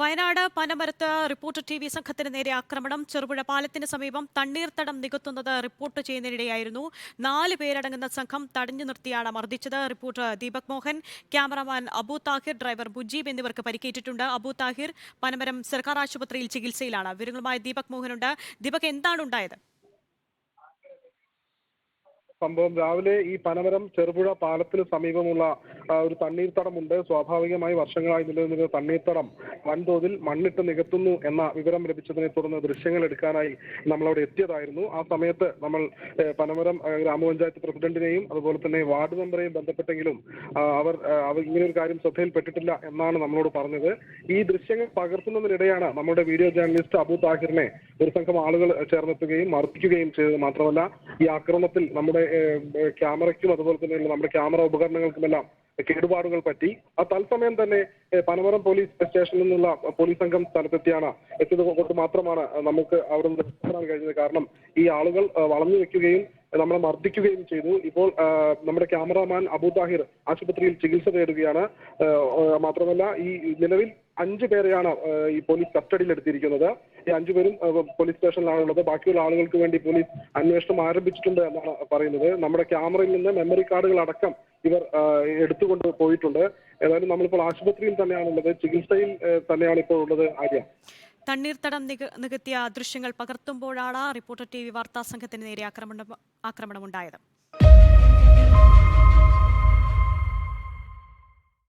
വയനാട് പനമരത്ത് reporter T V സംഘത്തിന് നേരെ ആക്രമണം. ചെറുപുഴ പാലത്തിന് സമീപം തണ്ണീർത്തടം നികത്തുന്നത് റിപ്പോർട്ട് ചെയ്യുന്നതിനിടെയായിരുന്നു നാല് പേരടങ്ങുന്ന സംഘം തടഞ്ഞു നിർത്തിയാണ് മർദ്ദിച്ചത്. Reporter Deepak Mohan cameraman Abu Tahir driver Mujeeb എന്നിവർക്ക് പരിക്കേറ്റിട്ടുണ്ട്. അബു താഹിർ പനമരം സർക്കാർ ആശുപത്രിയിൽ ചികിത്സയിലാണ്. വിവരങ്ങളുമായി ദീപക് മോഹനുണ്ട്. ദീപക് എന്താണ് ഉണ്ടായത്? സംഭവം രാവിലെ ഈ പനമരം ചെറുപുഴ പാലത്തിന് സമീപമുള്ള ഒരു തണ്ണീർത്തടമുണ്ട്. സ്വാഭാവികമായി വർഷങ്ങളായി നിലനിന്നിരുന്ന തണ്ണീർത്തടം വൻതോതിൽ മണ്ണിട്ട് നികത്തുന്നു എന്ന വിവരം ലഭിച്ചതിനെ തുടർന്ന് ദൃശ്യങ്ങൾ എടുക്കാനായി നമ്മളവിടെ എത്തിയതായിരുന്നു. ആ സമയത്ത് നമ്മൾ പനമരം ഗ്രാമപഞ്ചായത്ത് പ്രസിഡന്റിനെയും അതുപോലെ തന്നെ വാർഡ് മെമ്പറെയും ബന്ധപ്പെട്ടെങ്കിലും അവർ അവർ ഇങ്ങനെ ഒരു കാര്യം ശ്രദ്ധയിൽപ്പെട്ടിട്ടില്ല എന്നാണ് നമ്മളോട് പറഞ്ഞത്. ഈ ദൃശ്യങ്ങൾ പകർത്തുന്നതിനിടെയാണ് നമ്മുടെ വീഡിയോ ജേർണലിസ്റ്റ് അബു താഹിറിനെ ഒരു സംഘം ആളുകൾ ചേർന്നെത്തുകയും മർദ്ദിക്കുകയും ചെയ്തത് മാത്രമല്ല. ഈ ആക്രമണത്തിൽ നമ്മുടെ ക്യാമറയ്ക്കും അതുപോലെ തന്നെ നമ്മുടെ ക്യാമറ ഉപകരണങ്ങൾക്കുമെല്ലാം കേടുപാടുകൾ പറ്റി. ആ തത്സമയം തന്നെ പനമരം പോലീസ് സ്റ്റേഷനിൽ നിന്നുള്ള പോലീസ് സംഘം സ്ഥലത്തെത്തിയാണ് എത്തിയത്. കൊണ്ട് മാത്രമാണ് നമുക്ക് അവിടെ നിന്ന് രക്ഷപ്പെടാൻ കഴിഞ്ഞത്. കാരണം ഈ ആളുകൾ വളഞ്ഞു വെക്കുകയും നമ്മളെ മർദ്ദിക്കുകയും ചെയ്തു. ഇപ്പോൾ നമ്മുടെ ക്യാമറാമാൻ അബു താഹിർ ആശുപത്രിയിൽ ചികിത്സ തേടുകയാണ്. മാത്രമല്ല ഈ നിലവിൽ അഞ്ചു പേരെയാണ് ഈ പോലീസ് കസ്റ്റഡിയിൽ എടുത്തിരിക്കുന്നത്. ഈ അഞ്ചു പേരും പോലീസ് സ്റ്റേഷനിലാണുള്ളത്. ബാക്കിയുള്ള ആളുകൾക്ക് വേണ്ടി പോലീസ് അന്വേഷണം ആരംഭിച്ചിട്ടുണ്ട് എന്നാണ് പറയുന്നത്. നമ്മുടെ ക്യാമറയിൽ നിന്ന് മെമ്മറി കാർഡുകൾ അടക്കം ഇവർ എടുത്തുകൊണ്ട് പോയിട്ടുണ്ട്. ഏതായാലും നമ്മളിപ്പോൾ ആശുപത്രിയിൽ തന്നെയാണുള്ളത്. ചികിത്സയിൽ തന്നെയാണ് ഇപ്പോൾ ഉള്ളത് ആര്യ. തണ്ണീർത്തടം നിക- നികത്തിയ ദൃശ്യങ്ങൾ പകർത്തുമ്പോഴാണ് റിപ്പോർട്ടർ ടി വി വാർത്താ സംഘത്തിന് നേരെ ആക്രമണം ആക്രമണമുണ്ടായത്.